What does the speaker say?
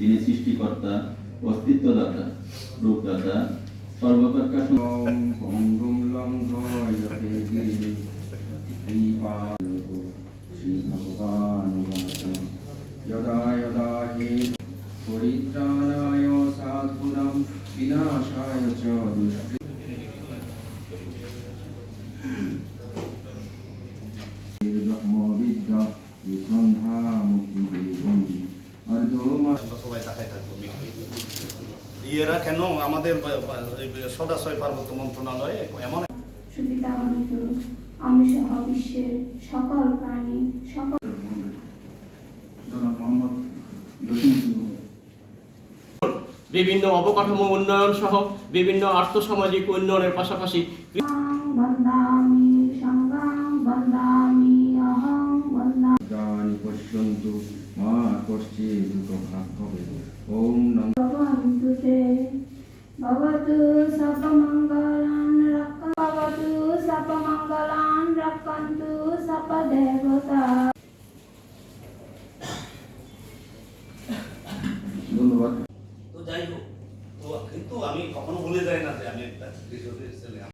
যিনি সৃষ্টিকর্তা অস্তিত্বদাতা রূপদাতা সর্বপ্রকাশ ॐ पङ्गुं लङ्घयते गिरिं श्रीपादो श्रीभगवानुवाच यदा यदा हि परित्राणाय साधूनां विनाशाय च दुष्कृ ইয়েরা কেন আমাদের সদাশয় পার্বত্য মন্ত্রণালয়ে এমন আমি সহ বিশ্বের সকল প্রাণী সকল জনাব মোহাম্মদ জসিম বিভিন্ন অবকাঠামো উন্নয়ন সহ বিভিন্ন আর্থসামাজিক উন্নয়নের পাশাপাশি কশ্চিৎ ভাগ হবে। ওম নম ভবতু সর্বমঙ্গলান রক্ষ ভবতু সর্বমঙ্গলান রক্ষন্তু সর্বদেবতা ধন্যবাদ। তো যাই হোক তো কিন্তু আমি কখনো ভুলে যাই না যে আমি একটা কৃষকের ছেলে।